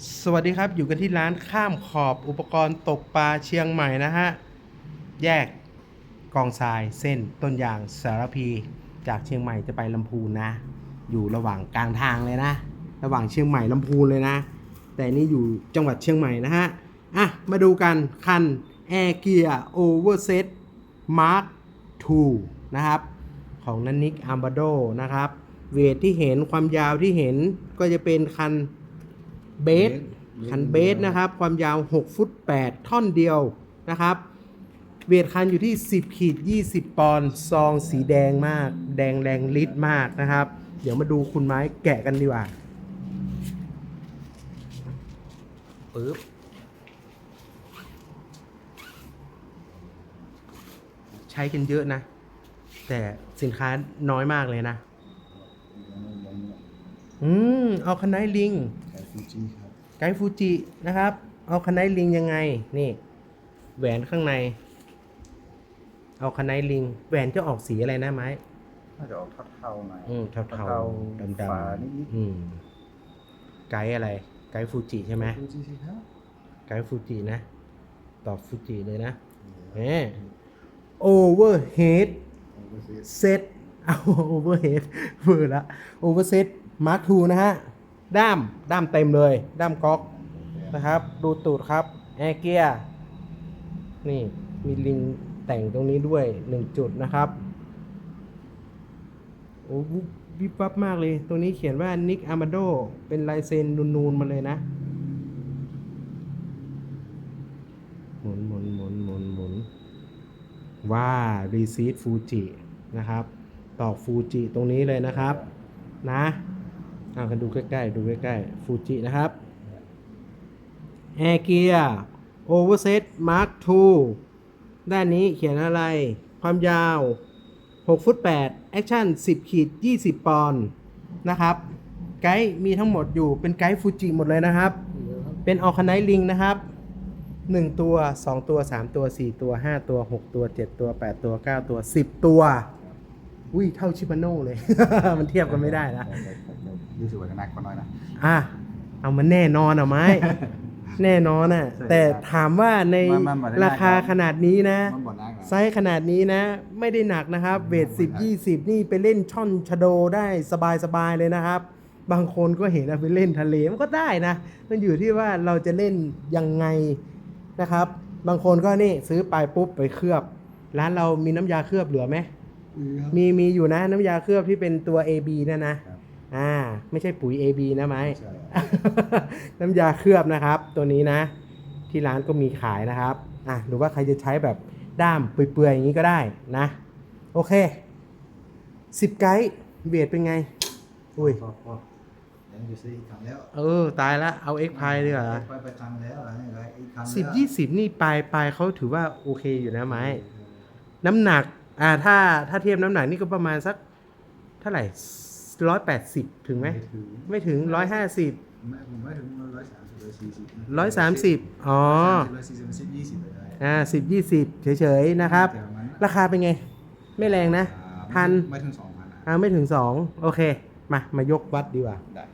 สวัสดีครับอยู่กันที่ร้านข้ามขอบอุปกรณ์ตกปลาเชียงใหม่นะฮะ แยกกองทรายเส้นต้นยางสารพี จากเชียงใหม่จะไปลำพูนนะ อยู่ระหว่างกลางทางเลยนะ ระหว่างเชียงใหม่ลำพูนเลยนะ แต่นี่อยู่จังหวัดเชียงใหม่นะฮะ อะ มาดูกันคัน Air Gear Overset Mark II นะครับ ของนันนิกอัมบาโดนะครับ เวทที่เห็นความยาวที่เห็นก็จะเป็นคัน เบสคันเบสนะครับ ความยาว 6 ฟุต 8 ท่อนเดียวนะครับ เวทคันอยู่ที่ 10ขีด20 ปอนด์ซองสีแดงมาก แดงแรงลิตรมากนะครับ เดี๋ยวมาดูคุณไม้แกะกันดีกว่าปึ๊บใช้กันเยอะนะ แต่สินค้าน้อยมากเลยนะ อืม เอาคันไนลิงไก่ ฟูจิครับไกด์ฟูจินะครับ เอาคันไนลิงยังไง นี่ แหวนข้างใน เอาคันไนลิง แหวนจะออกสีอะไรนะไม้น่าจะออกเทาๆหน่อยอืมเทาเทาๆดำฟ้านิดๆอืมไกด์อะไร ไกด์ฟูจิใช่ไหมๆฟูจิสิครับไกด์ฟูจินะ ตอบฟูจิเลยนะเอโอเวอร์เฮด โอเวอร์เซสเซตเอาโอเวอร์เฮดเวอร์ละโอเวอร์เซตมาร์คทูนะฮะ ด้ามด้ามเต็มเลย ด้ามก๊อกนะครับ ดูตูดครับแอร์เกียนี่มีลิงแต่งตรงนี้ด้วยหนึ่งจุดนะครับโอ้วิบวิบวับมากเลย ตรงนี้เขียนว่านิกอามาโดเป็นลายเซ็นนูนๆมาเลยนะ หมุนหมุนหมุนหมุนหมุนว่ารีซีดฟูจินะครับ ตอกฟูจิตรงนี้เลยนะครับ นะ เอากันดูใกล้ๆ ดูใกล้ๆ ฟูจินะครับแอร์เกียร์โอเวอร์เซตมาร์ค2ด้านนี้เขียนอะไร ความยาว 6 ฟุต8แอคชั่น 10 ขีด 20 ปอนด์นะครับ ไกด์มีทั้งหมดอยู่เป็นไกด์ฟูจิหมดเลยนะครับ เป็นออคไนลิงนะครับ 1 ตัว 2 ตัว 3 ตัว 4 ตัว 5 ตัว 6 ตัว 7 ตัว 8 ตัว 9 ตัว 10 ตัว อุ้ยเท่าชิปาโน่เลย มันเทียบกันไม่ได้นะ รู้สึกว่าจะหนักกว่าน้อยนะ อะเอามันแน่นอนอะไหม แน่นอนอะ ใช่แต่ครับถามว่าในมันมันบ่ได้ราคาหนักครับ ขนาดนี้นะ มันบ่หนักนะไซส์ขนาดนี้นะ ไม่ได้หนักนะครับ เวทมันสิบบ่หนักยี่สิบนี่ไปเล่นช่อนชะโดได้สบายๆเลยนะครับ บางคนก็เห็นเอาไปเล่นทะเลมันก็ได้นะ มันอยู่ที่ว่าเราจะเล่นยังไงนะครับ บางคนก็นี่ซื้อไปปุ๊บไปเคลือบ ร้านเรามีน้ำยาเคลือบเหลือไหม มีมีอยู่นะน้ำยาเคลือบที่เป็นตัว AB เนะนะ ครับ อ่า ไม่ใช่ปุ๋ย AB นะไหมใช่ น้ำยาเคลือบนะครับ ตัวนี้นะ ที่ร้านก็มีขายนะครับอะหรือว่าใครจะใช้แบบด้ามเปื่อยๆอย่างนี้ก็ได้นะ โอเคสิบไกด์เบียดเป็นไง อุ้ย พอพอยังอยู่สี่ครั้งแล้วเออ ตายละเอาเอ็กพายดีกว่าไปไปครั้งแล้วอะไรอะไรอีกครั้งสิบยี่สิบนี่ปลายปลายเขาถือว่าโอเคอยู่นะไม้ น้ำหนัก อ่าถ้าถ้าเทียบน้ำหนักนี่ก็ประมาณสักเท่าไหร่ ร้อยแปดสิบถึงไหม ถึงไม่ถึงร้อยห้าสิบไม่ผมไม่ถึงร้อยสามสิบร้อยสี่สิบร้อยสามสิบอ๋อร้อยสี่สิบสิบยี่สิบเลยได้อ่าสิบยี่สิบเฉยๆนะครับ แต่ประมาณนั้นราคาเป็นไง ไม่แรงนะ อ่าพัน ไม่ถึงสองพันนะอ่าไม่ถึงสองโอเค มามายกวัดดีกว่า ได้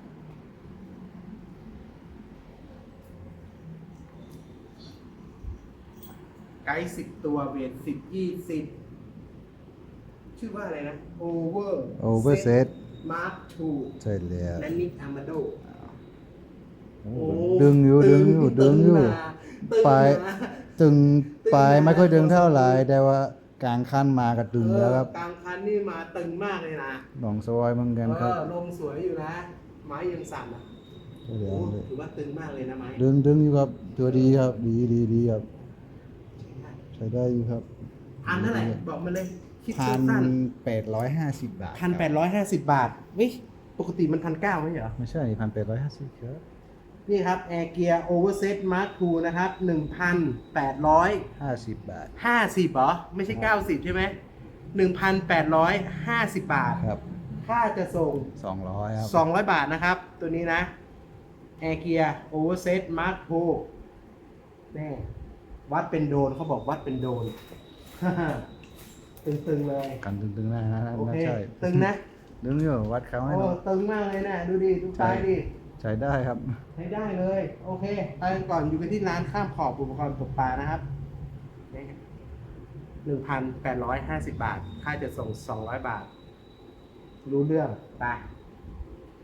ไกด์สิบตัวเวทสิบยี่สิบชื่อว่าอะไรนะ Over Overset Mark II ใช่แล้วและนิกอามาโดดึงอยู่ดึงอยู่ดึงอยู่ปลายตึงปลายไม่ค่อยดึงเท่าไหร่แต่ว่ากลางคันมาก็ดึงแล้วครับกลางคันนี่มาตึงมากเลยนะหนองสวอยเหมือนกันเอครับอลงสวยอยู่นะไม้ยังสั่นอะใช่โอ้แล้วถือว่าตึงมากเลยนะไม้ดึงดึงอยู่ครับตัวดีครับ ดีดีดีครับใช้ได้อยู่ครับพันเท่าไหร่บอกมาเลย คิดพันสั้นแปดร้อยห้าสิบบาทพันแปดร้อยห้าสิบบาทเฮ้ยปกติมันพันเก้าไม่ใช่เหรอ ไม่ใช่พันแปดร้อยห้าสิบครับนี่ครับ Air Gear Overset Mark II นะครับ1,850ห้าสิบบาทเหรอ ไม่ใช่90ใช่ไหม1,850บาทครับค่าจะส่งสองร้อยครับ200บาทนะครับ ตัวนี้นะ Air Gear Overset Mark II แน่วัดเป็นโดนเขาบอกวัดเป็นโดน ตึงๆเลยกันตึงๆนะนะโอนะเคใช่ตึงนะดึงอยู่วัดเขาให้โอ้หน่อยตึงมากเลยนะ ดูดิดูตายดิใช้ได้ครับ ใช้ได้เลย โอเค ไปกันก่อนอยู่กันที่ร้านข้ามขอบอุปกรณ์ตกปลานะครับหนึ่งพันแปดร้อยห้าสิบบาท ค่าจะส่งสองร้อยบาท รู้เรื่อง ไป